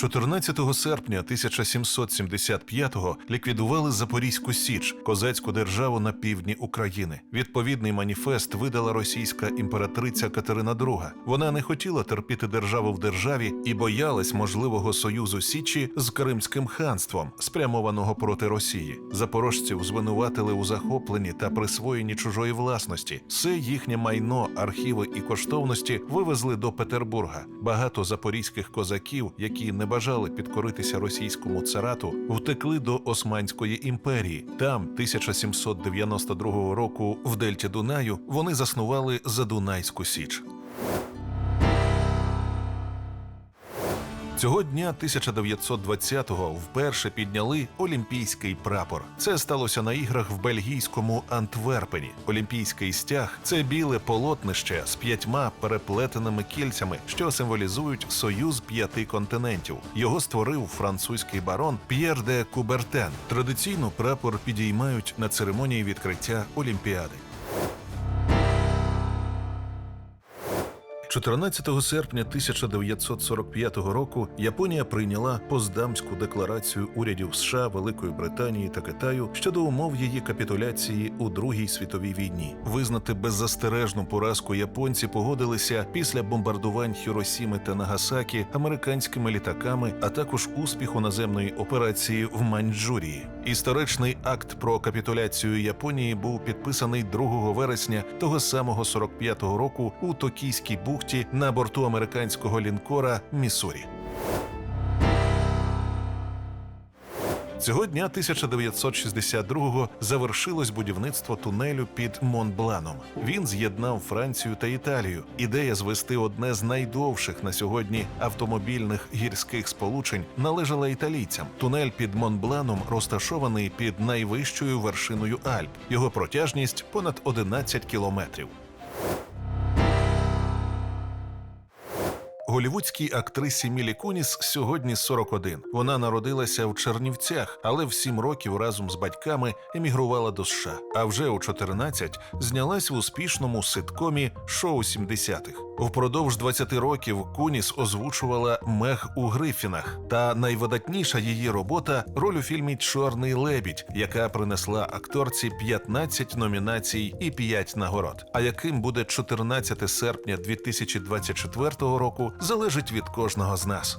14 серпня 1775-го ліквідували Запорізьку Січ, козацьку державу на півдні України. Відповідний маніфест видала російська імператриця Катерина II. Вона не хотіла терпіти державу в державі і боялась можливого союзу Січі з Кримським ханством, спрямованого проти Росії. Запорожців звинуватили у захопленні та присвоєнні чужої власності. Все їхнє майно, архіви і коштовності вивезли до Петербурга. Багато запорізьких козаків, які не бажали підкоритися російському царату, втекли до Османської імперії. Там, 1792 року, в дельті Дунаю, вони заснували Задунайську Січ. Цього дня 1920-го вперше підняли олімпійський прапор. Це сталося на іграх в бельгійському Антверпені. Олімпійський стяг це біле полотнище з п'ятьма переплетеними кільцями, що символізують союз п'яти континентів. Його створив французький барон П'єр де Кубертен. Традиційно прапор підіймають на церемонії відкриття Олімпіади. 14 серпня 1945 року Японія прийняла Поздамську декларацію урядів США, Великої Британії та Китаю щодо умов її капітуляції у Другій світовій війні. Визнати беззастережну поразку японці погодилися після бомбардувань Хіросіми та Нагасакі американськими літаками, а також успіху наземної операції в Маньчжурії. Історичний акт про капітуляцію Японії був підписаний 2 вересня того самого 45-го року у Токійській бухті на борту американського лінкора Міссурі. Цього дня 1962-го завершилось будівництво тунелю під Монбланом. Він з'єднав Францію та Італію. Ідея звести одне з найдовших на сьогодні автомобільних гірських сполучень належала італійцям. Тунель під Монбланом розташований під найвищою вершиною Альп. Його протяжність понад 11 кілометрів. Голівудській актрисі Мілі Куніс сьогодні 41. Вона народилася в Чернівцях, але в 7 років разом з батьками емігрувала до США. А вже у 14 знялась в успішному ситкомі шоу 70-х. Впродовж 20 років Куніс озвучувала Мег у Грифінах. Та найвидатніша її робота роль у фільмі Чорний лебідь, яка принесла акторці 15 номінацій і 5 нагород. А яким буде 14 серпня 2024 року, залежить від кожного з нас.